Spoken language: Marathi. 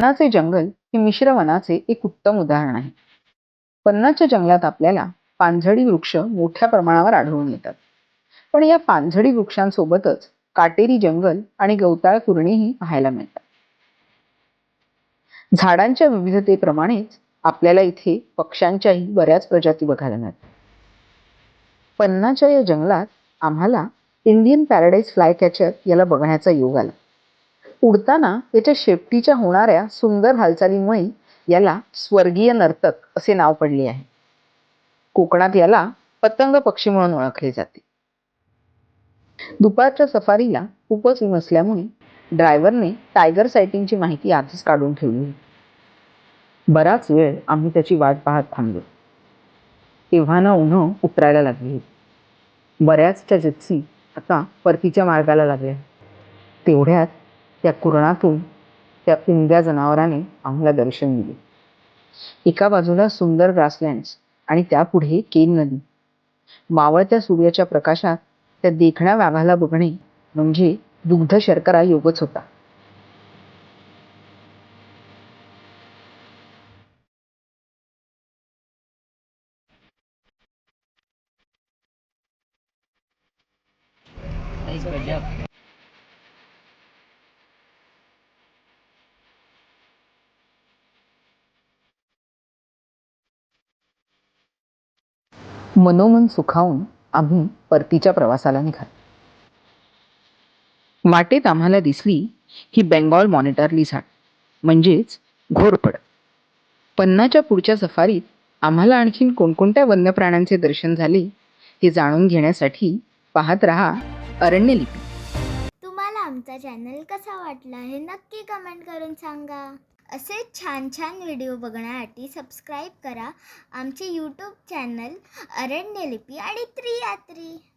पन्नाचे जंगल हे मिश्र वनाचे एक उत्तम उदाहरण आहे. पन्नाच्या जंगलात आपल्याला पानझडी वृक्ष मोठ्या प्रमाणावर आढळून येतात. पण या पानझडी वृक्षांसोबतच काटेरी जंगल आणि गवताळ कुरणीही पाहायला मिळतात. झाडांच्या विविधतेप्रमाणेच आपल्याला इथे पक्ष्यांच्याही बऱ्याच प्रजाती बघायला मिळतात. पन्नाच्या या जंगलात आम्हाला इंडियन पॅराडाईज फ्लाय कॅचर याला बघण्याचा योग आला. उडताना त्याच्या शेपटीच्या होणाऱ्या सुंदर हालचालीमुळे याला स्वर्गीय नर्तक असे नाव पडले आहे. कोकणात याला पतंग पक्षी म्हणून ओळखले जाते. दुपारच्या सफारीला खूपच ऊन असल्यामुळे ड्रायव्हरने टायगर सायटिंगची माहिती आधीच काढून ठेवली होती. बराच वेळ आम्ही त्याची वाट पाहत थांबलो. तेव्हा ना उन्हं उतरायला लागली होती. बऱ्याचशा जिप्सी आता परतीच्या मार्गाला लागल्या. तेवढ्यात त्या कुरणातून त्या पिंद्या जनावराने आम्हाला दर्शन दिले. एका बाजूला सुंदर ग्रासलँड्स आणि त्यापुढे केन नदी. मावळत्या सूर्याच्या प्रकाशात त्या देखण्या वाघाला बघणे म्हणजे दुग्ध शर्करा योगच होता. मनोमन सुखावून आम्ही परतीच्या प्रवासाला निघालो. वाटेत आम्हाला दिसली ही बेंगॉल मॉनिटरली झाड. म्हणजेच घोरपड पन्नाच्या पुढच्या सफारीत आम्हाला आणखीन कोणकोणत्या वन्य प्राण्यांचे दर्शन झाले हे जाणून घेण्यासाठी पाहत रहा अरण्यलिपी. तुम्हाला आमचा चॅनल कसा वाटला हे नक्की कमेंट करून सांगा. असे छान छान व्हिडिओ बघण्यासाठी सबस्क्राईब करा. आमचे यूट्यूब चॅनल अरण्यलिपी आणि त्रियात्री.